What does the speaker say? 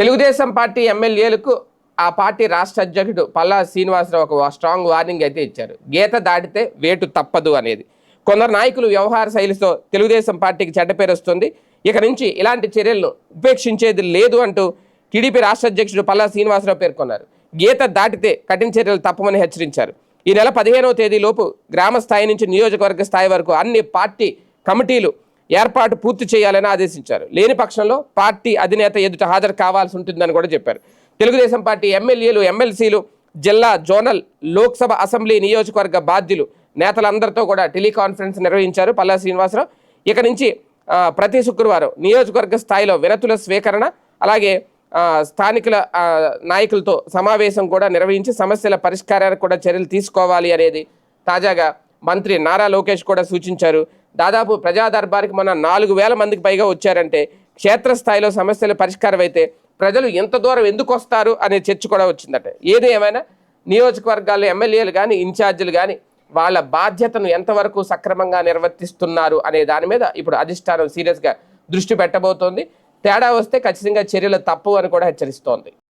Telugu Desam party ఎమ్మెల్యేలకు ఆ party రాష్ట్ర అధ్యక్షుడు పల్లా శ్రీనివాసరావు ఒక స్ట్రాంగ్ వార్నింగ్ అయితే ఇచ్చారు. గీత దాటితే వేటు తప్పదు అనేది. కొందరు నాయకులు వ్యవహార శైలితో తెలుగుదేశం పార్టీకి చెడ్డ పేరు వస్తుంది. ఇక నుంచి ఇలాంటి చర్యలను ఉపేక్షించేది లేదు అంటూ టీడీపీ రాష్ట్ర అధ్యక్షుడు పల్లా శ్రీనివాసరావు పేర్కొన్నారు. గీత దాటితే కఠిన చర్యలు తప్పమని హెచ్చరించారు. ఈ నెల పదిహేనవ తేదీలోపు గ్రామ స్థాయి నుంచి నియోజకవర్గ స్థాయి వరకు అన్ని పార్టీ కమిటీలు ఏర్పాటు పూర్తి చేయాలని ఆదేశించారు. లేని పక్షంలో పార్టీ అధినేత ఎదుట హాజరు కావాల్సి ఉంటుందని కూడా చెప్పారు. తెలుగుదేశం పార్టీ ఎమ్మెల్యేలు ఎమ్మెల్సీలు జిల్లా జోనల్ లోక్సభ అసెంబ్లీ నియోజకవర్గ బాధ్యులు నేతలందరితో కూడా టెలికాన్ఫరెన్స్ నిర్వహించారు పల్లా శ్రీనివాసరావు. ఇక నుంచి ప్రతి శుక్రవారం నియోజకవర్గ స్థాయిలో వినతుల స్వీకరణ అలాగే స్థానికుల నాయకులతో సమావేశం కూడా నిర్వహించి సమస్యల పరిష్కారానికి కూడా చర్యలు తీసుకోవాలి అనేది తాజాగా మంత్రి నారా లోకేష్ కూడా సూచించారు. దాదాపు ప్రజా దర్బార్కి మన నాలుగు వేల మందికి పైగా వచ్చారంటే క్షేత్రస్థాయిలో సమస్యల పరిష్కారం అయితే ప్రజలు ఎంత దూరం ఎందుకు వస్తారు అనే చర్చ కూడా వచ్చిందట. ఏది ఏమైనా? నియోజకవర్గాల్లో ఎమ్మెల్యేలు కానీ ఇన్ఛార్జీలు కానీ వాళ్ళ బాధ్యతను ఎంతవరకు సక్రమంగా నిర్వర్తిస్తున్నారు అనే దాని మీద ఇప్పుడు అధిష్టానం సీరియస్గా దృష్టి పెట్టబోతోంది. తేడా వస్తే ఖచ్చితంగా చర్యలు తప్పు అని కూడా హెచ్చరిస్తోంది.